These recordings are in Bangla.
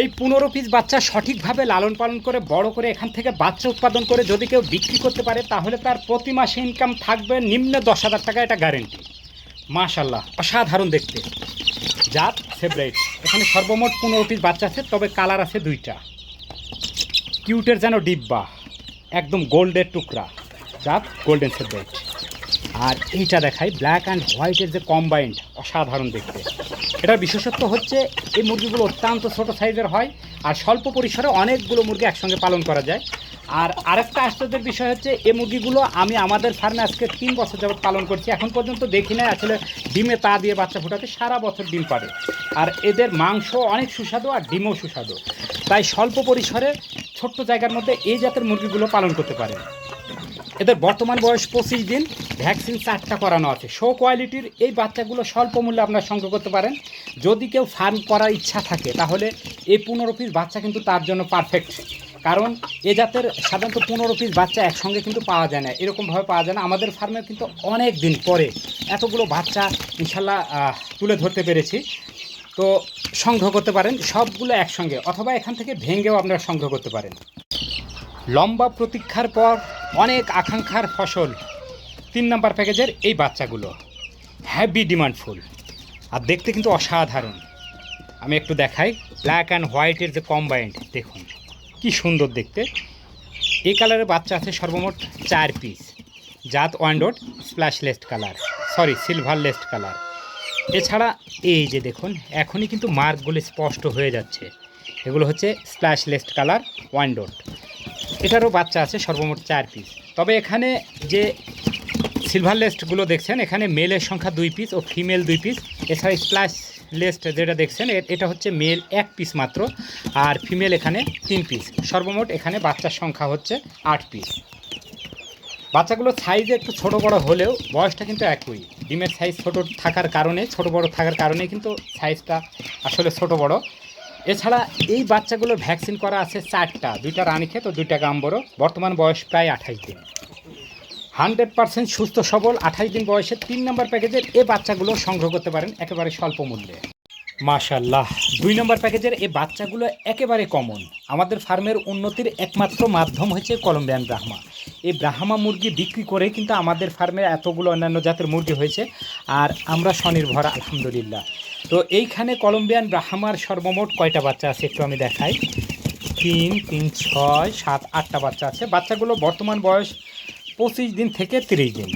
এই পনেরো পিস বাচ্চা সঠিকভাবে লালন পালন করে, বড় করে এখান থেকে বাচ্চা উৎপাদন করে যদি কেউ বিক্রি করতে পারে, তাহলে তার প্রতি মাসে ইনকাম থাকবে নিম্ন দশ হাজার টাকা, এটা গ্যারেন্টি মাশাল্লাহ অসাধারণ দেখতে। জাত ফেভারিট এখানে সর্বমোট পনেরো পিস বাচ্চা আছে, তবে কালার আছে দুইটা। কিউটের যেন ডিব্বা, একদম গোল্ডের টুকরা। জাত গোল্ডেন ফেভারিট আর এইটা দেখাই ব্ল্যাক অ্যান্ড হোয়াইটের যে কম্বাইন্ড অসাধারণ দেখতে। এটার বিশেষত্ব হচ্ছে এই মুরগিগুলো অত্যন্ত ছোট সাইজের হয় আর স্বল্প পরিসরে অনেকগুলো মুরগি একসঙ্গে পালন করা যায়। আর আরেকটা আশ্চর্যের বিষয় হচ্ছে এই মুরগিগুলো আমি আমাদের ফার্মে আজকে তিন বছর যাবত পালন করছি। এখন পর্যন্ত দেখি না আসলে ডিমে তা দিয়ে বাচ্চা ফোটাতে সারা বছর ডিম পারে। আর এদের মাংস অনেক সুস্বাদু আর ডিমও সুস্বাদু। তাই স্বল্প পরিসরে ছোট্ট জায়গার মধ্যে এই জাতের মুরগিগুলো পালন করতে পারে। এদের বর্তমান বয়স পঁচিশ দিন। ভ্যাকসিন চারটা করানো আছে। শো কোয়ালিটির এই বাচ্চাগুলো স্বল্প মূল্যে আপনারা সংগ্রহ করতে পারেন। যদি কেউ ফার্ম করার ইচ্ছা থাকে, তাহলে এই পনেরো পিস বাচ্চা কিন্তু তার জন্য পারফেক্ট কারণ এ জাতের সাধারণত পনেরো পিস বাচ্চা একসঙ্গে কিন্তু পাওয়া যায় না। এরকমভাবে পাওয়া যায় না। আমাদের ফার্মে কিন্তু অনেক দিন পরে এতগুলো বাচ্চা ইনশাল্লাহ তুলে ধরতে পেরেছি। তো সংগ্রহ করতে পারেন। সবগুলো একসঙ্গে অথবা এখান থেকে ভেঙেও আপনারা সংগ্রহ করতে পারেন। লম্বা প্রতীক্ষার পর অনেক আকাঙ্ক্ষার ফসল। তিন নাম্বার প্যাকেজের এই বাচ্চাগুলো। হ্যাভি ডিমান্ডফুল আর দেখতে কিন্তু অসাধারণ। আমি একটু দেখাই ব্ল্যাক অ্যান্ড হোয়াইটের যে কম্বাইন্ড দেখুন। কি সুন্দর দেখতে। এই কালারের বাচ্চা আছে সর্বমোট চার পিস জাত Wyandotte splash laced colour sorry silver laced colour এছাড়া এই যে দেখুন, এখনই কিন্তু মার্কগুলো স্পষ্ট হয়ে যাচ্ছে। এগুলো হচ্ছে স্প্ল্যাশ লেস্ট কালার ওয়ান্ডোড এটারও বাচ্চা আছে, সর্বমোট চার পিস তবে এখানে যে সিলভার লেস্টগুলো দেখছেন, এখানে মেলের সংখ্যা দুই পিস ও ফিমেল দুই পিস এছাড়া স্প্ল্যাশ লেস্ট যেটা দেখছেন এটা হচ্ছে মেল এক পিস মাত্র, আর ফিমেল এখানে তিন পিস সর্বমোট এখানে বাচ্চার সংখ্যা হচ্ছে আট পিস বাচ্চাগুলোর সাইজ একটু ছোট বড় হলেও বয়সটা কিন্তু একই। ডিমের সাইজ ছোট থাকার কারণে, ছোট বড় থাকার কারণে কিন্তু সাইজটা আসলে ছোট বড়। এছাড়া এই বাচ্চাগুলোর ভ্যাকসিন করা আছে চারটা। দুইটা রানীক্ষেত ও দুইটা গাম্বরও বর্তমান বয়স প্রায় আঠাশ দিন। হান্ড্রেড পার্সেন্ট সুস্থ সবল, আঠাশ দিন বয়সে তিন নম্বর প্যাকেজের এই বাচ্চাগুলো সংগ্রহ করতে পারেন একেবারে স্বল্প মূল্যে। মাশাল্লাহ দুই নম্বর প্যাকেজের এই বাচ্চাগুলো একেবারে কমন আমাদের ফার্মের উন্নতির একমাত্র মাধ্যম হচ্ছে কলম্বিয়ান ব্রাহ্মা। এই ব্রাহ্মা মুরগি বিক্রি করে কিন্তু আমাদের ফার্মে এতগুলো অন্যান্য জাতের মুরগি হয়েছে আর আমরা স্বনির্ভর, আলহামদুলিল্লাহ। তো এইখানে কলম্বিয়ান ব্রাহ্মার সর্বমোট কয়টা বাচ্চা আছে একটু আমি দেখাই। তিন তিন, ছয়, সাত, আটটা বাচ্চা আছে। বাচ্চাগুলো বর্তমান বয়স পঁচিশ দিন থেকে তিরিশ দিন।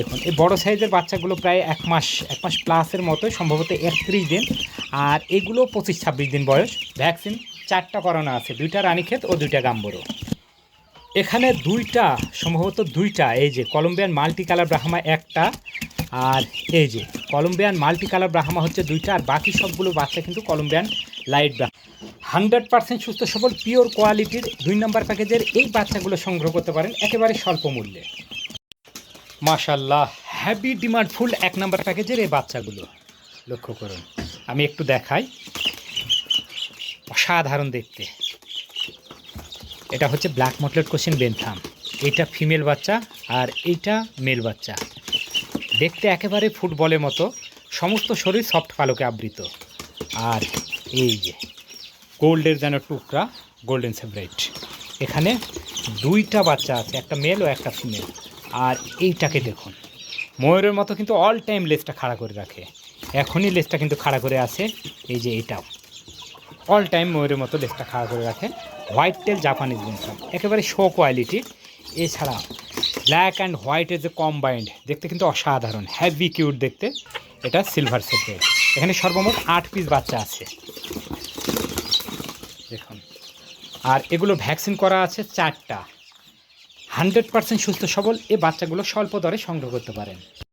দেখুন, এই বড় সাইজের বাচ্চাগুলো প্রায় এক মাস এক মাস প্লাসের মতো সম্ভবত একত্রিশ দিন। আর এগুলো পঁচিশ ছাব্বিশ দিন বয়স। ভ্যাকসিন, চারটা করানো আছে, দুইটা রানীক্ষেত ও দুইটা গাম্বরো। এখানে দুইটা, সম্ভবত দুইটা, এই যে কলম্বিয়ান মাল্টি কালার ব্রাহ্মা একটা, আর এই যে কলম্বিয়ান মাল্টি কালার ব্রাহ্মা হচ্ছে দুইটা, আর বাকি সবগুলো বাচ্চা কিন্তু Colombian light Brahma. Hundred percent সুস্থ, সবল, পিওর কোয়ালিটির দুই নম্বর প্যাকেজের এই বাচ্চাগুলো সংগ্রহ করতে পারেন, একেবারে স্বল্প মূল্যে। মাশাল্লাহ হ্যাভি ডিমান্ডফুল এক নম্বর প্যাকেজের এই বাচ্চাগুলো। লক্ষ্য করুন। আমি একটু দেখাই। অসাধারণ দেখতে। এটা হচ্ছে ব্ল্যাক মটলেট কোশ্চেন বেনথাম এটা ফিমেল বাচ্চা আর এইটা মেল বাচ্চা। দেখতে একেবারে ফুটবলের মতো। সমস্ত শরীর সফট পালকে আবৃত। আর এই যে গোল্ডের যেন টুকরা গোল্ডেন সেভরাইট এখানে দুইটা বাচ্চা আছে, একটা মেল ও একটা ফিমেল আর এইটাকে দেখুন। ময়ূরের মতো কিন্তু অল টাইম লেজটা খাড়া করে রাখে। এখনই লেজটা কিন্তু খাড়া করে আছে, এই যে এটাও। অল টাইম ময়ূরের মতো লেজটা খাড়া করে রাখে। হোয়াইট টেল জাপানিজ বেনসাম একেবারে শো কোয়ালিটি এছাড়া ব্ল্যাক অ্যান্ড হোয়াইটের যে কম্বাইন্ড দেখতে কিন্তু অসাধারণ হ্যাভি কিউট দেখতে। এটা সিলভার সেটের এখানে সর্বমোট আট পিস বাচ্চা আছে। দেখুন। আর এগুলো ভ্যাকসিন করা আছে চারটা। হান্ড্রেড পার্সেন্ট সুস্থ সবল এ বাচ্চাগুলো স্বল্প দরে সংগ্রহ করতে পারেন।